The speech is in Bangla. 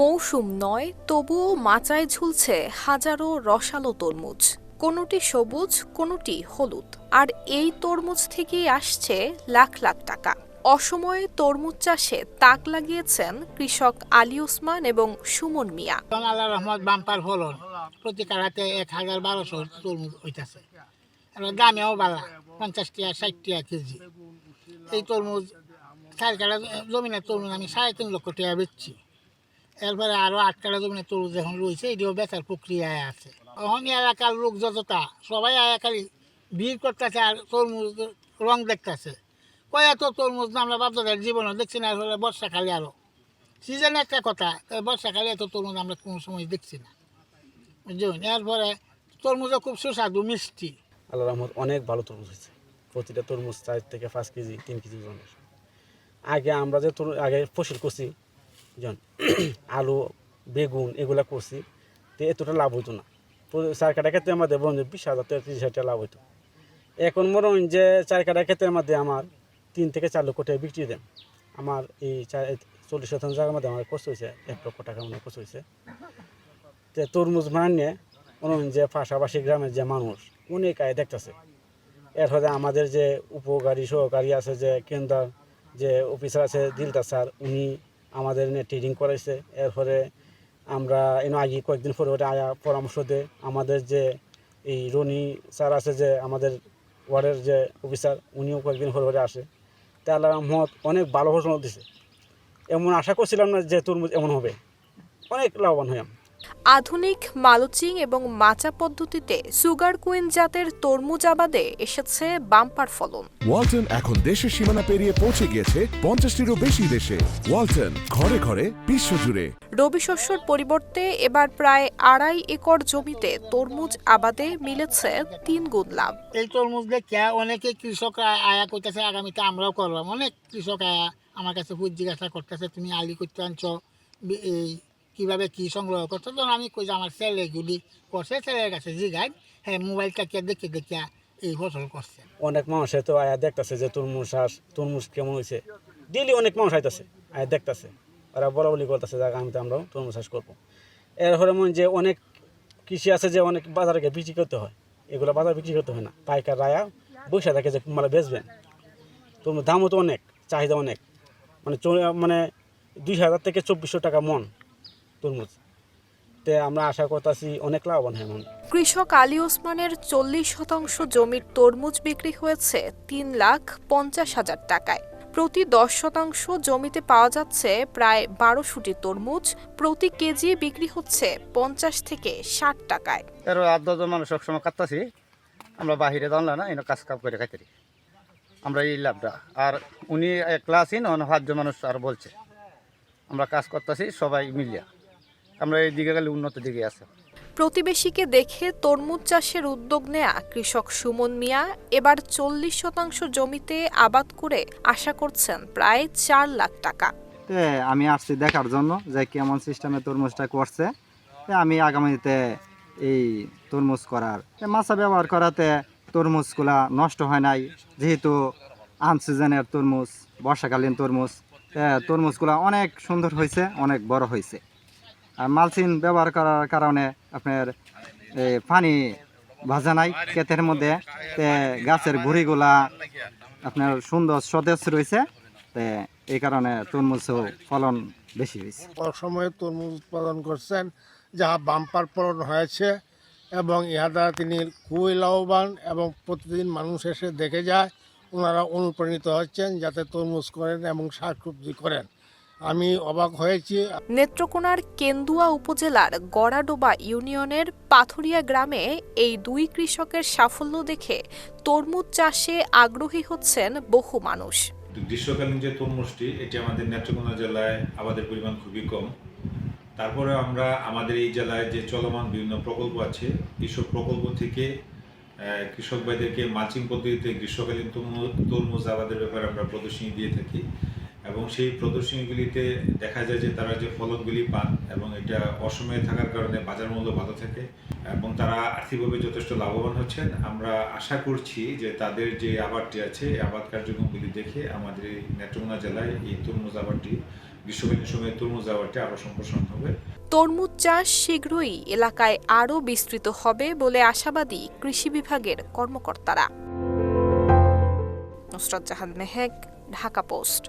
মৌসুম নয়, তবুও মাচায় ঝুলছে হাজারো রসালো তরমুজ। কোনোটি সবুজ, কোনোটি হলুদ। আর এই তরমুজ থেকেই আসছে লাখ লাখ টাকা। অসময়ে তরমুজ চাষে তাক লাগিয়েছেন কৃষক আলী ওসমান এবং সুমন মিয়া। আল্লাহ রহমত বাম্পার ফলন প্রতি কাড়াতে এক হাজার বারোশো তরমুজ হইতাছে। দামেও বালা পঞ্চাশ টাকা ষাট টাকা কেজি। এই তরমুজ চার কাটা জমিনের তরমুজ আমি সাড়ে তিন লক্ষ টাকা বেচছি। এরপরে আরও আট কাটা জমিনের তরমুজ এখন রয়েছে, এটিও বেচার প্রক্রিয়ায় আছে। এখন এলাকার লোক যতটা, সবাই এলাকারই ভিড় করতেছে আর তরমুজ রং দেখতেছে। কয় এত তরমুজ না আমরা বাপদাদার জীবনও দেখছি না হলে বর্ষাকালে আরও সিজন একটা কথা বর্ষাকালে এত তরমুজ আমরা কোনো সময় দেখছি না। বুঝলেন এরপরে তরমুজও খুব সুস্বাদু, মিষ্টি। আল্লাহ রহমত অনেক ভালো তরমুজ হয়েছে। প্রতিটা তরমুজ চার থেকে পাঁচ কেজি, তিন কেজি ওজনের আগে আমরা যে আগে ফসল করছি জন, আলু, বেগুন এগুলা করছি, তো এতটা লাভ হইতো না। চার কাটা ক্ষেত্রে আমাদের বরঞ্চ বিশ হাজার থেকে ত্রিশ হাজার লাভ হইতো। এখন মনে হয় যে চার কাটা ক্ষেত্রের মধ্যে আমার তিন থেকে চার লক্ষ টাকা বিক্রি দেন। আমার এই চল্লিশ শতাংশ জায়গার মধ্যে আমার কষ্ট হয়েছে, এক লক্ষ টাকা মনে কষ্ট হয়েছে। যে তরমুজ মানে মনে হয় যে পাশাপাশি গ্রামের যে মানুষ, অনেক আয় দেখতেছে। এর ফলে আমাদের যে উপকারী সহকারী আছে, যে কেন্দ্র যে অফিসার আছে দিলদা স্যার, উনি আমাদের এনে ট্রেনিং করাইছে। এরপরে আমরা এনে আগে কয়েকদিন পরে ওটা আয়া পরামর্শ দে আমাদের যে এই রনি স্যার আছে যে, আমাদের ওয়ার্ডের যে অফিসার উনিও কয়েকদিন পরে পরে আসে। তা মত অনেক ভালো ঘোষণা দিছে। এমন আশা করছিলাম না যে তরমুজ এমন হবে। অনেক লাভবান হই আমি। আধুনিক মালচিং এবং মাচা পদ্ধতিতে সুগার কুইন জাতের তরমুজ আবাদে এসেছে বাম্পার ফলন। ওয়ালটন এখন দেশের সীমানা পেরিয়ে পৌঁছে গিয়েছে পঞ্চাশটিরও বেশি দেশে। ওয়ালটন ঘরে ঘরে বিশ্বজুড়ে। রবি শস্যর পরিবর্তে এবার প্রায় আড়াই একর জমিতে তরমুজ আবাদে মিলেছে তিন গুণ লাভ। এই তরমুজ দেখে অনেকে কৃষকরা আয়া করতেছে আগামীতে আমরাও করলাম। অনেক কৃষক আয়া আমার কাছে জিজ্ঞাসা করতেছে তুমি আলি করতে আনছো? এই কীভাবে কী সংগ্রহ করছ, তখন আমি কই যে আমার ছেলেগুলি করছে, ছেলের কাছে জিগাই হ্যাঁ মোবাইলটা কে দেখে দেখে এই ফসল করছে। অনেক মানুষে তো আয়া দেখতেছে যে তরমুজ শ্বাস তরমুজ কেমন হয়েছে ডেলি অনেক মানুষ আইতেছে, আয়া দেখতেছে। ওরা বলা বলি করতেছে যে আগামীতে আমরাও তরমুজ চাষ করব। এর ফলে মনে যে অনেক কৃষি আছে যে অনেক বাজারে গিয়ে বিক্রি করতে হয়। এগুলো বাজারে বিক্রি করতে হয় না। পাইকার রায়া বসে থাকে যে মানে বেচবেন। তরমুজ দামও তো অনেক, চাহিদা অনেক। মানে মানে দুই হাজার থেকে চব্বিশশো টাকা মন। তরমুজ। তে আমরা আশা করতেছি অনেক লাভবান হয় কৃষক আলী ওসমানের চল্লিশ শতাংশ জমির তরমুজ বিক্রি হয়েছে তিন লাখ পঞ্চাশ হাজার টাকায়। প্রতি দশ শতাংশ জমিতে পাওয়া যাচ্ছে প্রায় বারোশোটি তরমুজ প্রতি কেজি বিক্রি হচ্ছে পঞ্চাশ থেকে ষাট টাকায়। এর আট দশজন মানুষ সবসময় কাটতাছি। আমরা বাহিরে জানলে না এনে কাজ কাম করে খাইতে আমরা এই লাভটা। আর উনি একলা আছেন অন্য মানুষ আর বলছে। আমরা কাজ করতেছি সবাই মিলিয়া। আমরা এই দিকে গেলে উন্নত দিকে আছে। প্রতিবেশীকে দেখে তরমুজ চাষের উদ্যোগ নেয়া কৃষক সুমন মিয়া এবার চল্লিশ শতাংশ জমিতে আবাদ করে আশা করছেন প্রায় চার লাখ টাকা। আমি আসছি দেখার জন্য যে কেমন সিস্টেমে তরমুজটা করছে। আমি আগামীতে এই তরমুজ করার মাছা ব্যবহার করাতে তরমুজগুলা নষ্ট হয় নাই। যেহেতু আনসিজনের তরমুজ বর্ষাকালীন তরমুজ তরমুজগুলা অনেক সুন্দর হয়েছে অনেক বড় হয়েছে আর মালচিন ব্যবহার করার কারণে আপনার পানি ভাজা নাই, ক্ষেতের মধ্যে। গাছের গুড়িগুলা আপনার সুন্দর সতেজ রয়েছে এই কারণে তরমুজও ফলন বেশি হয়েছে। অসময়ে তরমুজ উৎপাদন করছেন, যাহা বাম্পার ফলন হয়েছে এবং ইহা দ্বারা তিনি খুবই লাভবান এবং প্রতিদিন মানুষ এসে দেখে যায় ওনারা অনুপ্রাণিত হচ্ছেন যাতে তরমুজ করেন এবং শাকসবজি করেন। আমি অবাক হয়েছি। নেত্রকোনার কেন্দুয়া উপজেলার গড়াডোবা ইউনিয়নের পাথুরিয়া গ্রামে এই দুই কৃষকের সাফল্য দেখে তরমুজ চাষে আগ্রহী হচ্ছেন বহু মানুষ। গ্রীষ্মকালীন যে তরমুজটি এটি আমাদের নেত্রকোনা জেলায় আবাদের পরিমাণ খুবই কম। তারপরে আমরা আমাদের এই জেলায় যে চলমান বিভিন্ন প্রকল্প আছে এইসব প্রকল্প থেকে কৃষক ভাইদেরকে মালচিং পদ্ধতিতে গ্রীষ্মকালীন তরমুজ তরমুজ আবাদের ব্যাপারে আমরা প্রদর্শনী দিয়ে থাকি। এবং সেই প্রদর্শনীগুলিতে দেখা যায় যে তারা যে ফলনগুলি পান এবং এটা অসময়ে থাকার কারণে বাজার মূল্য ভালো থাকে এবং তারা আর্থিকভাবে যথেষ্ট লাভবান হচ্ছেন। আমরা আশা করছি যে তাদের যে আবাদটি আছে আবাদ কার্যক্রমগুলি দেখে আমাদের এই নেত্রকোনা জেলায় এই তরমুজ আবাদটি, গ্রীষ্মকালীন সময়ে তরমুজ আবারটি আরও সম্প্রসারণ হবে। তরমুজ চাষ শীঘ্রই এলাকায় আরও বিস্তৃত হবে বলে আশাবাদী কৃষি বিভাগের কর্মকর্তারা। নুসরাত জাহান মেহেক, ঢাকা পোস্ট।